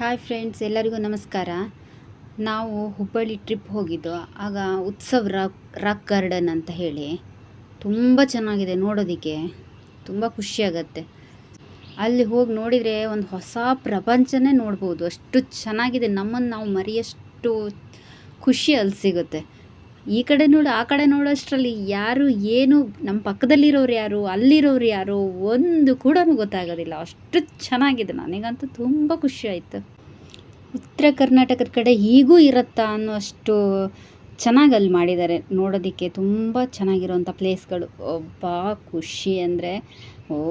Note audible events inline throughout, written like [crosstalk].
Hi friends ಎಲ್ಲರಿಗೂ ನಮಸ್ಕಾರ. ನಾವು ಹುಬ್ಬಳ್ಳಿ ಟ್ರಿಪ್ ಹೋಗಿದ್ದು, ಆಗ ಉತ್ಸವ ರಾಕ್ ರಾಕ್ ಗಾರ್ಡನ್ ಅಂತ ಹೇಳಿ ತುಂಬ ಚೆನ್ನಾಗಿದೆ ನೋಡೋದಕ್ಕೆ, ತುಂಬ ಖುಷಿಯಾಗತ್ತೆ ಅಲ್ಲಿ ಹೋಗಿ ನೋಡಿದರೆ ಒಂದು ಹೊಸ ಪ್ರಪಂಚನೇ ನೋಡ್ಬೋದು. ಅಷ್ಟು ಚೆನ್ನಾಗಿದೆ ನಮ್ಮನ್ನು ನಾವು ಮರೆಯಷ್ಟು ಖುಷಿ ಅಲ್ಲಿ ಸಿಗುತ್ತೆ. ಈ ಕಡೆ ನೋಡು, ಆ ಕಡೆ ನೋಡೋಷ್ಟರಲ್ಲಿ ಯಾರು ಏನು, ನಮ್ಮ ಪಕ್ಕದಲ್ಲಿರೋರು ಯಾರು, ಅಲ್ಲಿರೋರು ಯಾರು ಒಂದು ಕೂಡ ಗೊತ್ತಾಗೋದಿಲ್ಲ. ಅಷ್ಟು ಚೆನ್ನಾಗಿದೆ. ನನಗಂತೂ ತುಂಬ ಖುಷಿ ಆಯಿತು. ಉತ್ತರ ಕರ್ನಾಟಕದ ಕಡೆ ಹೀಗೂ ಇರುತ್ತಾ ಅನ್ನೋಷ್ಟು ಚೆನ್ನಾಗಿ ಅಲ್ಲಿ ಮಾಡಿದ್ದಾರೆ. ನೋಡೋದಕ್ಕೆ ತುಂಬ ಚೆನ್ನಾಗಿರೋವಂಥ ಪ್ಲೇಸ್ಗಳು. ಒಬ್ಬ ಖುಷಿ ಅಂದರೆ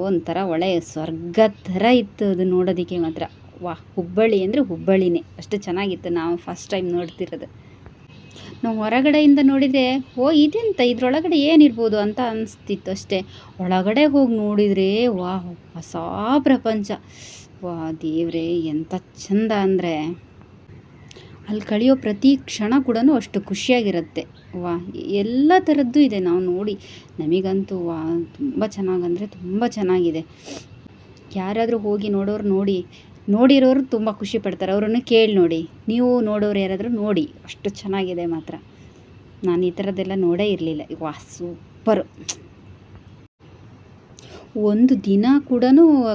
ಒಂಥರ ಒಳ್ಳೆಯ ಸ್ವರ್ಗ ಥರ ಇತ್ತು ಅದು ನೋಡೋದಕ್ಕೆ ಮಾತ್ರ. ವಾಹ್, ಹುಬ್ಬಳ್ಳಿ ಅಂದರೆ ಹುಬ್ಬಳ್ಳಿನೇ. ಅಷ್ಟು ಚೆನ್ನಾಗಿತ್ತು. ನಾವು ಫಸ್ಟ್ ಟೈಮ್ ನೋಡ್ತಿರೋದು. ನಾವು ಹೊರಗಡೆಯಿಂದ ನೋಡಿದರೆ, ಓ, ಇದೆಂತ? ಇದರೊಳಗಡೆ ಏನಿರ್ಬೋದು ಅಂತ ಅನಿಸ್ತಿತ್ತು ಅಷ್ಟೇ. ಒಳಗಡೆ ಹೋಗಿ ನೋಡಿದರೆ ವಾ ಹೊಸ ಪ್ರಪಂಚ. ವಾ, ದೇವ್ರೇ ಎಂಥ ಚಂದ ಅಂದರೆ. ಅಲ್ಲಿ ಕಳೆಯೋ ಪ್ರತಿ ಕ್ಷಣ ಕೂಡ ಅಷ್ಟು ಖುಷಿಯಾಗಿರುತ್ತೆ. ವಾ, ಎಲ್ಲ ಥರದ್ದು ಇದೆ ನಾವು ನೋಡಿ. ನಮಗಂತೂ, ವಾ, ತುಂಬ ಚೆನ್ನಾಗಂದರೆ ತುಂಬ ಚೆನ್ನಾಗಿದೆ. ಯಾರಾದರೂ ಹೋಗಿ ನೋಡೋರು ನೋಡಿ ನೋಡಿರೋರು ತುಂಬ ಖುಷಿ ಪಡ್ತಾರೆ. ಅವರನ್ನು ಕೇಳಿ ನೋಡಿ. ನೀವು ನೋಡೋರು ಯಾರಾದರೂ ನೋಡಿ. ಅಷ್ಟು ಚೆನ್ನಾಗಿದೆ ಮಾತ್ರ. ನಾನು ಈ ಥರದ್ದೆಲ್ಲ ನೋಡೇ ಇರಲಿಲ್ಲ. ವಾ ಸೂಪರು ಒಂದು ದಿನ ಕೂಡ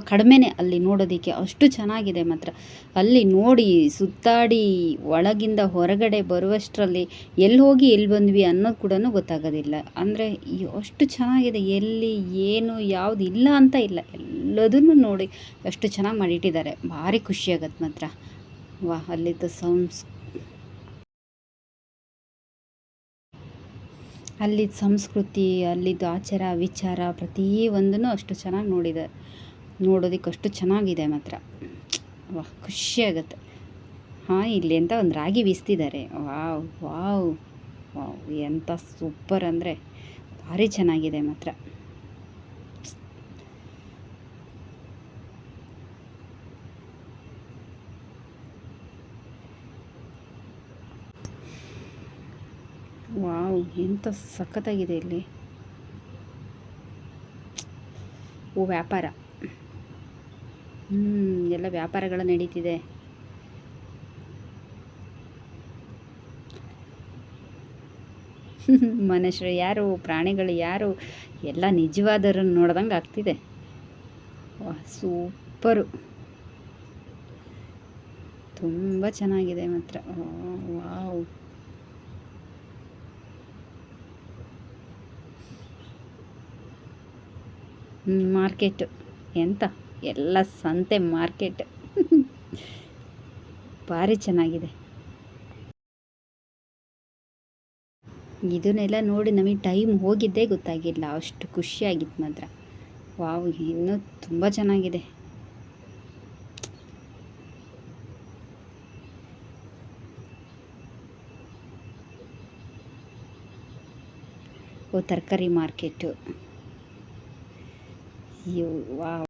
ಕಡಿಮೆನೇ ಅಲ್ಲಿ ನೋಡೋದಕ್ಕೆ ಅಷ್ಟು ಚೆನ್ನಾಗಿದೆ ಮಾತ್ರ. ಅಲ್ಲಿ ನೋಡಿ, ಸುತ್ತಾಡಿ, ಒಳಗಿಂದ ಹೊರಗಡೆ ಬರುವಷ್ಟರಲ್ಲಿ ಎಲ್ಲಿ ಹೋಗಿ ಎಲ್ಲಿ ಬಂದ್ವಿ ಅನ್ನೋದು ಕೂಡ ಗೊತ್ತಾಗೋದಿಲ್ಲ. ಅಂದರೆ ಅಷ್ಟು ಚೆನ್ನಾಗಿದೆ, ಎಲ್ಲಿ, ಏನು, ಯಾವುದು ಇಲ್ಲ ಅಂತ ಇಲ್ಲ. ಎಲ್ಲದನ್ನು ನೋಡಿ ಅಷ್ಟು ಚೆನ್ನಾಗಿ ಮಾಡಿಟ್ಟಿದ್ದಾರೆ. ಭಾರಿ ಖುಷಿಯಾಗತ್ತೆ ಮಾತ್ರ. ವಾ ಅಲ್ಲಿದ್ದ ಸಂಸ್ ಅಲ್ಲಿದ್ದ ಸಂಸ್ಕೃತಿ ಅಲ್ಲಿದ್ದು ಆಚಾರ, ವಿಚಾರ ಪ್ರತಿಯೊಂದನ್ನು ಅಷ್ಟು ಚೆನ್ನಾಗಿ ನೋಡಿದೆ. ನೋಡೋದಕ್ಕೆ ಅಷ್ಟು ಚೆನ್ನಾಗಿದೆ ಮಾತ್ರ. ವಾಹ್ ಖುಷಿಯಾಗತ್ತೆ ಹಾಂ, ಇಲ್ಲಿ ಅಂತ ಒಂದು ರಾಗಿ ಬೀಸ್ತಿದ್ದಾರೆ ವಾವ್ ವಾವ್ ವಾವ್ ಎಂಥ ಸೂಪರ್ ಅಂದರೆ, ಭಾರಿ ಚೆನ್ನಾಗಿದೆ ಮಾತ್ರ. ವಾವ್ ಎಂಥ ಸಖತ್ತಾಗಿದೆ ಇಲ್ಲಿ. ಓ, ವ್ಯಾಪಾರ. ಹ್ಞೂ ಎಲ್ಲ ವ್ಯಾಪಾರಗಳು ನಡೀತಿದೆ. [laughs] ಮನುಷ್ಯರು ಯಾರು, ಪ್ರಾಣಿಗಳು ಯಾರು, ಎಲ್ಲ ನಿಜವಾದರನ್ನು ನೋಡ್ದಂಗೆ ಆಗ್ತಿದೆ. ವಾ, ಸೂಪರು. ತುಂಬ ಚೆನ್ನಾಗಿದೆ ಮಾತ್ರ. ವಾವ್ ಮಾರ್ಕೆಟ್ ಎಂತ? ಎಲ್ಲ ಸಂತೆ ಮಾರ್ಕೆಟ್. ಭಾರಿ ಚೆನ್ನಾಗಿದೆ. ಇದನ್ನೆಲ್ಲ ನೋಡಿ ನಮಗೆ ಟೈಮ್ ಹೋಗಿದ್ದೇ ಗೊತ್ತಾಗಿಲ್ಲ. ಅಷ್ಟು ಖುಷಿಯಾಗಿತ್ತು ಮಾತ್ರ. ವಾವ್, ಇನ್ನೂ ತುಂಬ ಚೆನ್ನಾಗಿದೆ. ಓ, ತರಕಾರಿ ಮಾರ್ಕೆಟು. 有啊